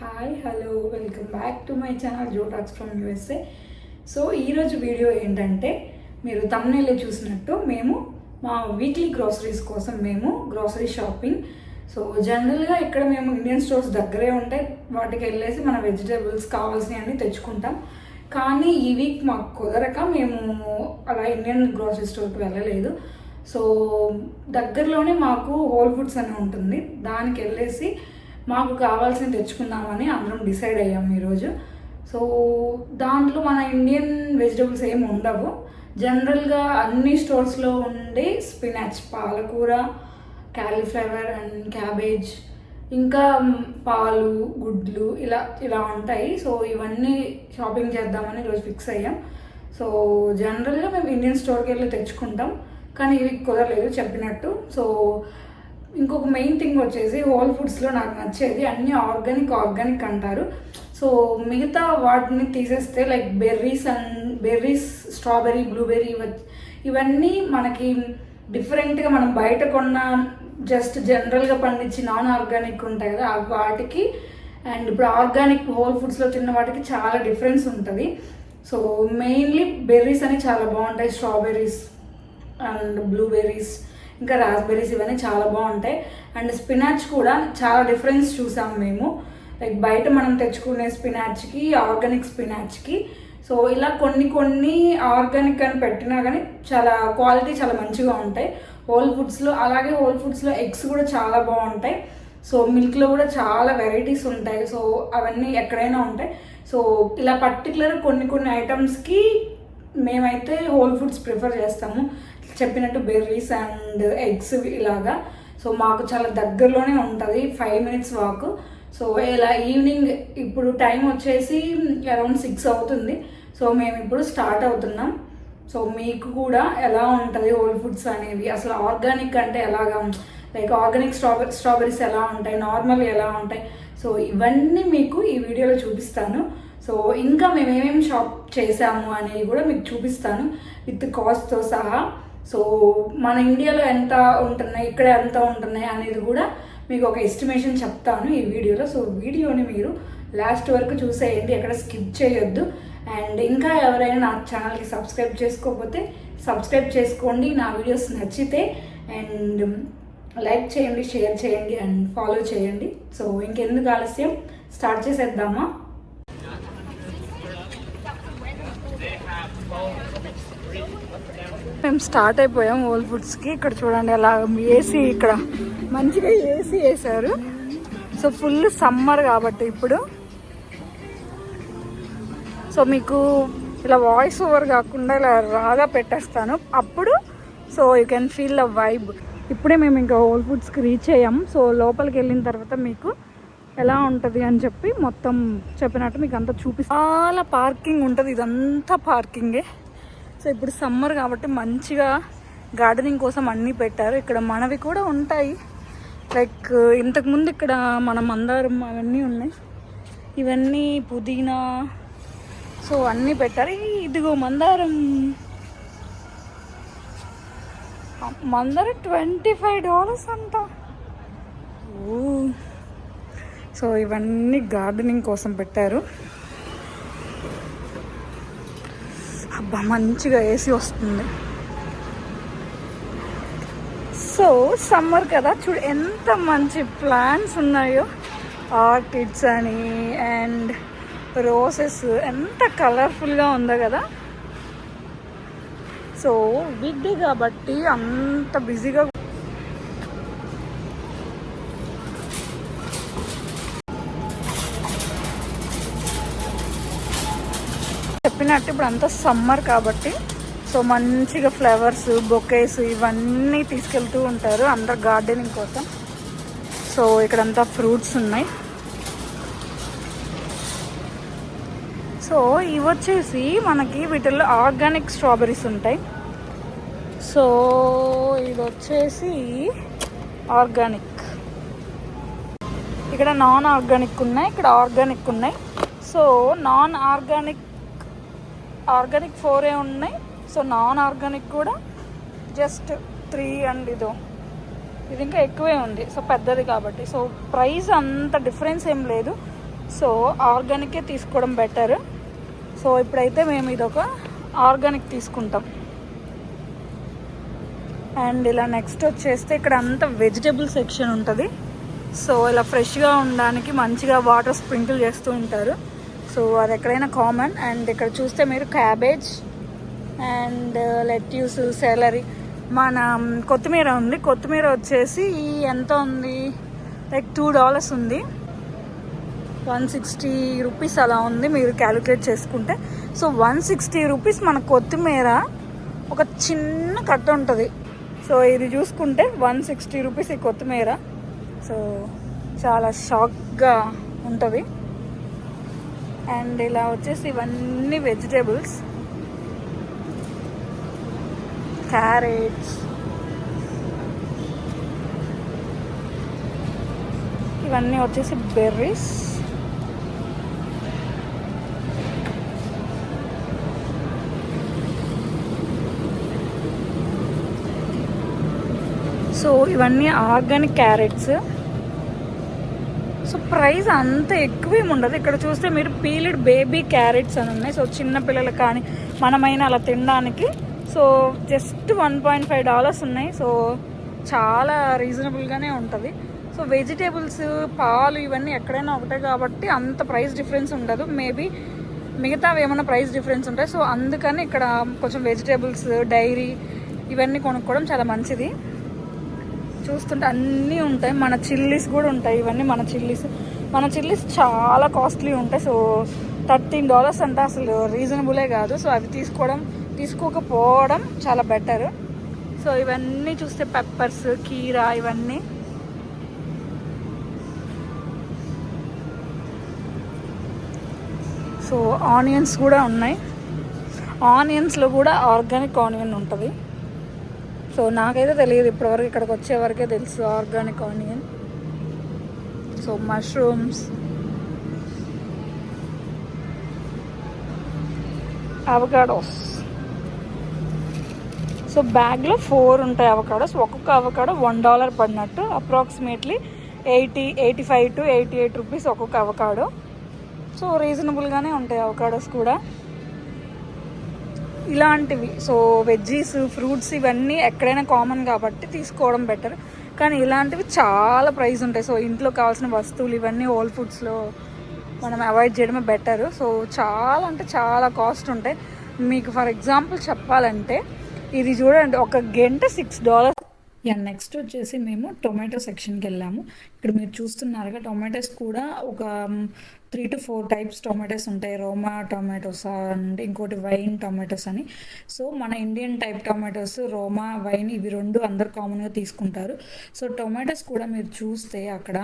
Hi hello welcome back to my channel Jo talks from USA so ఈరోజు video ఏంటంటే మీరు తమ్నేలే చూసినట్టు మేము మా వీక్లీ గ్రాసరీస్ కోసం మేము గ్రాసరీ షాపింగ్ సో జనరల్గా ఇక్కడ మేము ఇండియన్ స్టోర్స్ దగ్గరే ఉంటాయి. వాటికి వెళ్ళేసి మన వెజిటేబుల్స్ కావాల్సినవి తెచ్చుకుంటాం. కానీ ఈ వీక్ మాకు కుదరక మేము అలా ఇండియన్ గ్రాసరీ స్టోర్కి వెళ్ళలేదు. సో దగ్గరలోనే మాకు హోల్ ఫుడ్స్ అని ఉంటుంది. దానికి వెళ్ళేసి మాకు కావాల్సింది తెచ్చుకుందామని అందరం డిసైడ్ అయ్యాం ఈరోజు. సో దాంట్లో మన ఇండియన్ వెజిటబుల్స్ ఏమి ఉండవు. జనరల్గా అన్ని స్టోర్స్లో ఉండే స్పినాచ్ పాలకూర క్యాలీఫ్లవర్ అండ్ క్యాబేజ్ ఇంకా పాలు గుడ్లు ఇలా ఇలా ఉంటాయి. సో ఇవన్నీ షాపింగ్ చేద్దామని ఈరోజు ఫిక్స్ అయ్యాం. సో జనరల్గా మేము ఇండియన్ స్టోర్కి వెళ్ళి తెచ్చుకుంటాం. కానీ ఇవి కుదరలేదు చెప్పినట్టు. సో ఇంకొక మెయిన్ థింగ్ వచ్చేసి హోల్ ఫుడ్స్లో నాకు నచ్చేది అన్నీ ఆర్గానిక్ ఆర్గానిక్ అంటారు. సో మిగతా వాటిని తీసేస్తే like berries and berries strawberry blueberry ఇవన్నీ మనకి డిఫరెంట్గా మనం బయట కొన్న జస్ట్ జనరల్గా పండించి నాన్ ఆర్గానిక్ ఉంటాయి కదా వాటికి అండ్ ఇప్పుడు ఆర్గానిక్ హోల్ ఫుడ్స్లో తిన్న వాటికి చాలా డిఫరెన్స్ ఉంటుంది. సో మెయిన్లీ బెర్రీస్ అని చాలా బాగుంటాయి స్ట్రాబెర్రీస్ అండ్ బ్లూబెర్రీస్ ఇంకా రాస్బెర్రీస్ ఇవన్నీ చాలా బాగుంటాయి. అండ్ స్పినాచ్ కూడా చాలా డిఫరెన్స్ చూసాము మేము. లైక్ బయట మనం తెచ్చుకునే స్పినాచ్కి ఆర్గానిక్ స్పినాచ్కి సో ఇలా కొన్ని కొన్ని ఆర్గానిక్ అని పెట్టినా కానీ చాలా క్వాలిటీ చాలా మంచిగా ఉంటాయి. హోల్ ఫుడ్స్లో అలాగే హోల్ ఫుడ్స్లో ఎగ్స్ కూడా చాలా బాగుంటాయి. సో మిల్క్లో కూడా చాలా వెరైటీస్ ఉంటాయి. సో అవన్నీ ఎక్కడైనా ఉంటాయి. సో ఇలా పర్టికులర్ కొన్ని కొన్ని ఐటమ్స్కి మేమైతే హోల్ ఫుడ్స్ ప్రిఫర్ చేస్తాము. చెప్పినట్టు బెర్రీస్ అండ్ ఎగ్స్ ఇలాగా. సో మాకు చాలా దగ్గరలోనే ఉంటుంది ఫైవ్ మినిట్స్ వాక్. సో ఇలా ఈవినింగ్ ఇప్పుడు టైం వచ్చేసి అరౌండ్ సిక్స్ అవుతుంది. సో మేము ఇప్పుడు స్టార్ట్ అవుతున్నాం. సో మీకు కూడా ఎలా ఉంటుంది ఓల్డ్ ఫుడ్స్ అనేవి? అసలు ఆర్గానిక్ అంటే ఎలాగా? లైక్ ఆర్గానిక్ స్ట్రాబెరీ స్ట్రాబెరీస్ ఎలా ఉంటాయి? నార్మల్ ఎలా ఉంటాయి? సో ఇవన్నీ మీకు ఈ వీడియోలో చూపిస్తాను. సో ఇంకా మేము ఏమేమి షాప్ చేసాము అనేది కూడా మీకు చూపిస్తాను. విత్ కాస్ట్తో సహా. సో మన ఇండియాలో ఎంత ఉంటున్నాయి ఇక్కడ ఎంత ఉంటున్నాయి అనేది కూడా మీకు ఒక ఎస్టిమేషన్ చెప్తాను ఈ వీడియోలో. సో వీడియోని మీరు లాస్ట్ వరకు చూసేయండి ఎక్కడ స్కిప్ చేయొద్దు. అండ్ ఇంకా ఎవరైనా నా ఛానల్కి సబ్స్క్రైబ్ చేసుకోకపోతే సబ్స్క్రైబ్ చేసుకోండి నా వీడియోస్ నచ్చితే. అండ్ లైక్ చేయండి షేర్ చేయండి అండ్ ఫాలో చేయండి. సో ఇంకెందుకు ఆలస్యం? స్టార్ట్ చేసేద్దామా? మేము స్టార్ట్ అయిపోయాం ఓల్ ఫుడ్స్కి ఇక్కడ చూడండి అలా ఏసీ ఇక్కడ. మంచిగా ఏసీ వేశారు. సో ఫుల్ సమ్మర్ కాబట్టి ఇప్పుడు. సో మీకు ఇలా వాయిస్ ఓవర్ కాకుండా ఇలా రాగా పెట్టేస్తాను. అప్పుడు so you can feel the vibe ఇప్పుడే మేము ఇంకా ఓల్డ్ ఫుడ్స్కి రీచ్ అయ్యాం. సో లోపలికి వెళ్ళిన తర్వాత మీకు ఎలా ఉంటుంది అని చెప్పి మొత్తం చెప్పినట్టు మీకు అంతా చూపి చాలా పార్కింగ్ ఉంటుంది. ఇదంతా పార్కింగే సో ఇప్పుడు సమ్మర్ కాబట్టి మంచిగా గార్డెనింగ్ కోసం అన్నీ పెట్టారు. ఇక్కడ మనవి కూడా ఉంటాయి. లైక్ ఇంతకుముందు ఇక్కడ మన మందారం అవన్నీ ఉన్నాయి. ఇవన్నీ పుదీనా సో అన్నీ పెట్టారు. ఇదిగో మందారం. మందారం ట్వంటీ ఫైవ్ డాలర్స్ అంట. ఓ సో ఇవన్నీ గార్డెనింగ్ కోసం పెట్టారు. అబ్బా మంచిగా ఏసీ వస్తుంది. సో సమ్మర్ కదా చూడు ఎంత మంచి ప్లాంట్స్ ఉన్నాయో. ఆర్కిడ్స్ అని అండ్ రోసెస్ ఎంత కలర్ఫుల్గా ఉందో కదా. సో వీక్ కాబట్టి అంత బిజీగా చెప్పినట్టు ఇప్పుడు అంతా సమ్మర్ కాబట్టి సో మంచిగా ఫ్లవర్స్ బొకేస్ ఇవన్నీ తీసుకెళ్తూ ఉంటారు అందరు గార్డెనింగ్ కోసం. సో ఇక్కడంతా ఫ్రూట్స్ ఉన్నాయి. సో ఇవి వచ్చేసి మనకి వీటిల్లో ఆర్గానిక్ స్ట్రాబెరీస్ ఉంటాయి. సో ఇది వచ్చేసి ఆర్గానిక్. ఇక్కడ నాన్ ఆర్గానిక్ ఉన్నాయి ఇక్కడ ఆర్గానిక్ ఉన్నాయి. సో నాన్ ఆర్గానిక్ ఆర్గానిక్ ఫోరే ఉన్నాయి. సో నాన్ ఆర్గానిక్ కూడా జస్ట్ త్రీ అండ్ ఇదో. ఇది ఇంకా ఎక్కువే ఉంది. సో పెద్దది కాబట్టి. సో ప్రైస్ అంత డిఫరెన్స్ ఏం లేదు. సో ఆర్గానికే తీసుకోవడం బెటర్. సో ఇప్పుడైతే మేము ఇదొక ఆర్గానిక్ తీసుకుంటాం. అండ్ ఇలా నెక్స్ట్ వచ్చేస్తే ఇక్కడ అంతా వెజిటేబుల్ సెక్షన్ ఉంటుంది. సో ఇలా ఫ్రెష్గా ఉండడానికి మంచిగా వాటర్ స్ప్రింకిల్ చేస్తూ ఉంటారు. సో అది ఎక్కడైనా కామన్ అండ్ ఇక్కడ చూస్తే మీరు క్యాబేజ్ అండ్ లెట్యూస్ సెలరీ మన కొత్తిమీర ఉంది. కొత్తిమీర వచ్చేసి ఎంత ఉంది? లైక్ టూ డాలర్స్ ఉంది. వన్ సిక్స్టీ రూపీస్ అలా ఉంది మీరు క్యాలిక్యులేట్ చేసుకుంటే. సో వన్ సిక్స్టీ రూపీస్ మన కొత్తిమీర ఒక చిన్న కట్ట ఉంటుంది. సో ఇది చూసుకుంటే వన్ సిక్స్టీ రూపీస్ ఈ కొత్తిమీర. సో చాలా షాక్గా ఉంటుంది. అండ్ ఇలా వచ్చేసి ఇవన్నీ వెజిటేబుల్స్. క్యారెట్స్. ఇవన్నీ వచ్చేసి బెర్రీస్. సో ఇవన్నీ ఆర్గానిక్ క్యారెట్స్. సో ప్రైస్ అంత ఎక్కువేమి ఉండదు. ఇక్కడ చూస్తే మీరు పీలిడ్ బేబీ క్యారెట్స్ అని ఉన్నాయి. సో చిన్న పిల్లలు కానీ మనమైనా అలా తినడానికి. So just one point five dollars ఉన్నాయి. సో చాలా రీజనబుల్గానే ఉంటుంది. సో వెజిటేబుల్స్ పాలు ఇవన్నీ ఎక్కడైనా ఒకటే కాబట్టి అంత ప్రైస్ డిఫరెన్స్ ఉండదు. మేబీ మిగతావి ఏమైనా ప్రైస్ డిఫరెన్స్ ఉంటాయి. సో అందుకని ఇక్కడ కొంచెం వెజిటేబుల్స్ డైరీ ఇవన్నీ కొనుక్కోవడం చాలా మంచిది. చూస్తుంటే అన్నీ ఉంటాయి. మన చిల్లీస్ కూడా ఉంటాయి. ఇవన్నీ మన చిల్లీస్ మన చిల్లీస్ చాలా కాస్ట్లీ ఉంటాయి. సో థర్టీన్ డాలర్స్ అంటే అసలు రీజనబులే కాదు. సో అవి తీసుకోవడం తీసుకోకపోవడం చాలా బెటర్ సో ఇవన్నీ చూస్తే పెప్పర్స్ కీరా ఇవన్నీ. సో ఆనియన్స్ కూడా ఉన్నాయి. ఆనియన్స్లో కూడా ఆర్గానిక్ ఆనియన్ ఉంటుంది. సో నాకైతే తెలియదు ఇప్పటివరకు ఇక్కడికి వచ్చే వరకే తెలుసు organic onion. So mushrooms avocados so బ్యాగ్లో ఫోర్ ఉంటాయి అవకాడోస్ ఒక్కొక్క అవకాడో వన్ డాలర్ పడినట్టు approximately eighty eighty five to eighty eight rupees ఒక్కొక్క అవకాడో సో రీజనబుల్గానే ఉంటాయి అవకాడోస్ కూడా. ఇలాంటివి. సో వెజ్జీస్ ఫ్రూట్స్ ఇవన్నీ ఎక్కడైనా కామన్ కాబట్టి తీసుకోవడం బెటర్ కానీ ఇలాంటివి చాలా ప్రైస్ ఉంటాయి. సో ఇంట్లో కావాల్సిన వస్తువులు ఇవన్నీ హోల్ ఫుడ్స్లో మనం అవాయిడ్ చేయడమే బెటర్ సో చాలా అంటే చాలా కాస్ట్ ఉంటాయి. మీకు ఫర్ ఎగ్జాంపుల్ చెప్పాలంటే ఇది చూడండి ఒక గంట సిక్స్ డాలర్స్ యా నెక్స్ట్ వచ్చేసి మేము టొమాటో సెక్షన్కి వెళ్ళాము. ఇక్కడ మీరు చూస్తున్నారుగా టొమాటోస్ కూడా ఒక three to four types tomatoes ఉంటాయి. రోమా టొమాటోస్ అండ్ ఇంకోటి వైన్ టొమాటోస్ అని. సో మన Indian type tomatoes Roma vine ఇవి రెండు అందరు కామన్గా తీసుకుంటారు. సో టొమాటోస్ కూడా మీరు చూస్తే అక్కడ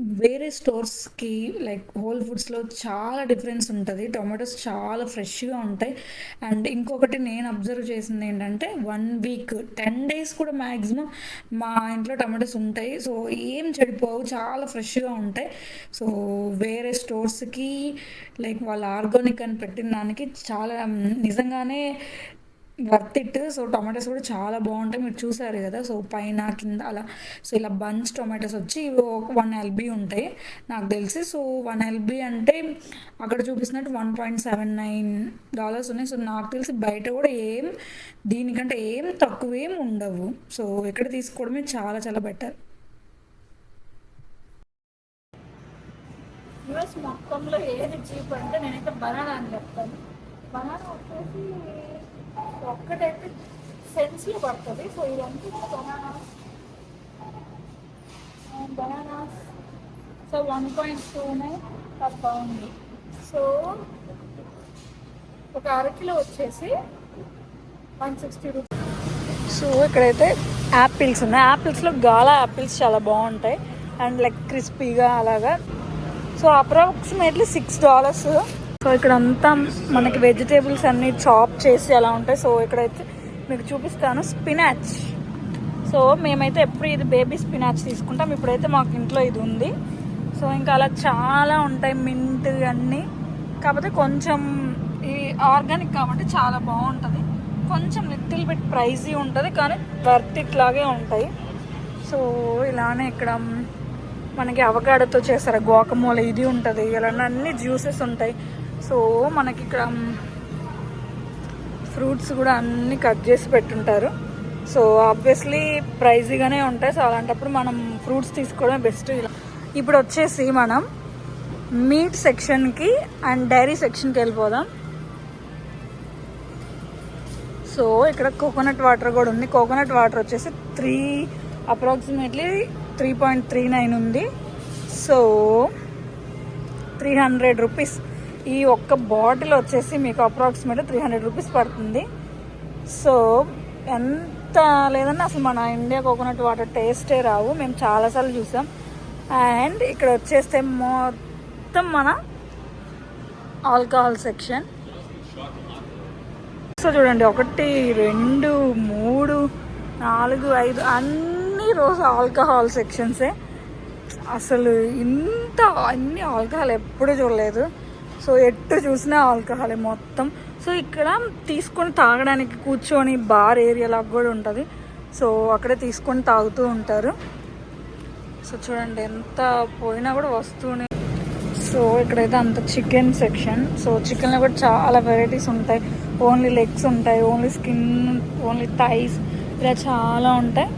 వేరే స్టోర్స్కి లైక్ హోల్ ఫుడ్స్లో చాలా డిఫరెన్స్ ఉంటుంది. టొమాటోస్ చాలా ఫ్రెష్గా ఉంటాయి. అండ్ ఇంకొకటి నేను అబ్జర్వ్ చేసింది ఏంటంటే వన్ వీక్ టెన్ డేస్ కూడా మ్యాక్సిమం మా ఇంట్లో టొమాటోస్ ఉంటాయి. సో ఏం చెడిపోవు చాలా ఫ్రెష్గా ఉంటాయి. సో వేరే స్టోర్స్కి లైక్ వాళ్ళు ఆర్గానిక్ అని పెట్టిన దానికి చాలా నిజంగానే వర్త్ ఇట్ సో టొమాటోస్ కూడా చాలా బాగుంటాయి. మీరు చూసారు కదా. సో పైన కింద అలా. సో ఇలా బంచ్ టొమాటోస్ వచ్చి వన్ ఎల్బీ ఉంటాయి. నాకు తెలిసి సో వన్ ఎల్బీ అంటే అక్కడ చూపిస్తున్నట్టు one point seven nine dollars ఉన్నాయి. సో నాకు తెలిసి బయట కూడా ఏం దీనికంటే ఏం తక్కువ ఏం ఉండవు. సో ఎక్కడ తీసుకోవడమే చాలా చాలా బెటర్. యుఎస్ మొత్తంలో ఏది చీప్ అంటే నేనైతే బనానా అని చెప్తాను. బనానా వచ్చేసి ఒక్కటైతే సెన్స్లో పడుతుంది. సో ఇదంతా bananas. Bananas. So one point టూనే బాగుంది. సో ఒక అరకిలో వచ్చేసి వన్ సిక్స్టీ రూపీస్. సో ఇక్కడైతే యాపిల్స్ ఉన్నాయి. యాపిల్స్లో గాలా యాపిల్స్ చాలా బాగుంటాయి. అండ్ లైక్ క్రిస్పీగా అలాగా. So approximately six dollars so ఇక్కడ అంతా మనకి వెజిటేబుల్స్ అన్ని చాప్ చేసి అలా ఉంటాయి. సో ఇక్కడైతే మీకు చూపిస్తాను స్పినాచ్. సో మేమైతే ఎప్పుడు ఇది బేబీ స్పినాచ్ తీసుకుంటాం. ఇప్పుడైతే మాకు ఇంట్లో ఇది ఉంది. సో ఇంకా అలా చాలా ఉంటాయి మింట్ అన్నీ కాకపోతే కొంచెం ఈ ఆర్గానిక్ కాబట్టి చాలా బాగుంటుంది. కొంచెం లిటిల్ బిట్ ప్రైజీ ఉంటుంది కానీ వర్త్ ఇట్లాగే ఉంటాయి. సో ఇలానే ఇక్కడ మనకి అవకాడతో చేస్తారు గోకమూల ఇది ఉంటుంది. ఇలా అన్ని జ్యూసెస్ ఉంటాయి. సో మనకి ఇక్కడ ఫ్రూట్స్ కూడా అన్ని కట్ చేసి పెట్టుంటారు. సో ఆబ్వియస్లీ ప్రైజీగానే ఉంటాయి. సో అలాంటప్పుడు మనం ఫ్రూట్స్ తీసుకోవడం బెస్ట్. ఇలా ఇప్పుడు వచ్చేసి మనం మీట్ సెక్షన్కి అండ్ డైరీ సెక్షన్కి వెళ్ళిపోదాం. సో ఇక్కడ కోకోనట్ వాటర్ కూడా ఉంది. కోకోనట్ వాటర్ వచ్చేసి three approximately three point three nine ఉంది. So three hundred rupees. ఈ ఒక్క బాటిల్ వచ్చేసి మీకు అప్రాక్సిమేట్ త్రీ హండ్రెడ్ రూపీస్ పడుతుంది. సో ఎంత లేదన్నా అసలు మన ఇండియా కోకోనట్ వాటర్ టేస్టే రావు. మేము చాలాసార్లు చూసాం. అండ్ ఇక్కడ వచ్చేస్తే మొత్తం మన ఆల్కహాల్ సెక్షన్. సో చూడండి ఒకటి రెండు మూడు నాలుగు ఐదు అన్ని రోజు ఆల్కహాల్ సెక్షన్సే. అసలు ఇంత అన్ని ఆల్కహాల్ ఎప్పుడు చూడలేదు. సో ఎట్టు చూసినా ఆల్కహాలే మొత్తం. సో ఇక్కడ తీసుకొని తాగడానికి కూర్చొని బార్ ఏరియాలో కూడా ఉంటుంది. సో అక్కడే తీసుకొని తాగుతూ ఉంటారు. సో చూడండి ఎంత పోయినా కూడా వస్తూనే. సో ఇక్కడైతే అంత చికెన్ సెక్షన్. సో చికెన్లో కూడా చాలా వెరైటీస్ ఉంటాయి. ఓన్లీ లెగ్స్ ఉంటాయి ఓన్లీ స్కిన్ ఓన్లీ థైస్ ఇలా చాలా ఉంటాయి.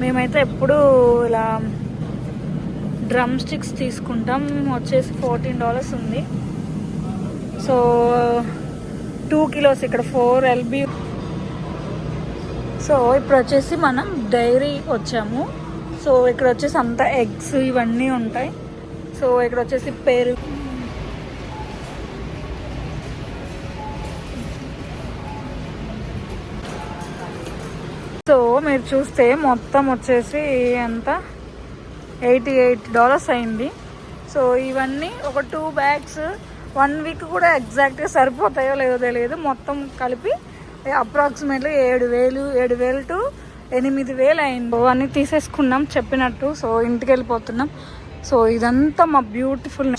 మేమైతే ఎప్పుడు ఇలా డ్రమ్ స్టిక్స్ తీసుకుంటాం. వచ్చేసి ఫోర్టీన్ డాలర్స్ ఉంది. సో టూ కిలోస్ ఇక్కడ ఫోర్ ఎల్బీ సో ఇప్పుడు వచ్చేసి మనం డైరీ వచ్చాము. సో ఇక్కడ వచ్చేసి అంతా ఎగ్స్ ఇవన్నీ ఉంటాయి. సో ఇక్కడ వచ్చేసి పేరు సో మీరు చూస్తే మొత్తం వచ్చేసి ఎంత? ఎయిటీ ఎయిట్ డాలర్స్ అయింది. సో ఇవన్నీ ఒక టూ బ్యాగ్స్ వన్ వీక్ కూడా ఎగ్జాక్ట్గా సరిపోతాయో లేదో తెలియదు. మొత్తం కలిపి అప్రాక్సిమేట్లీ ఏడు వేలు ఏడు వేలు టు ఎనిమిది వేలు అయింది. అన్నీ తీసేసుకున్నాం చెప్పినట్టు. సో ఇంటికి వెళ్ళిపోతున్నాం. సో ఇదంతా మా బ్యూటిఫుల్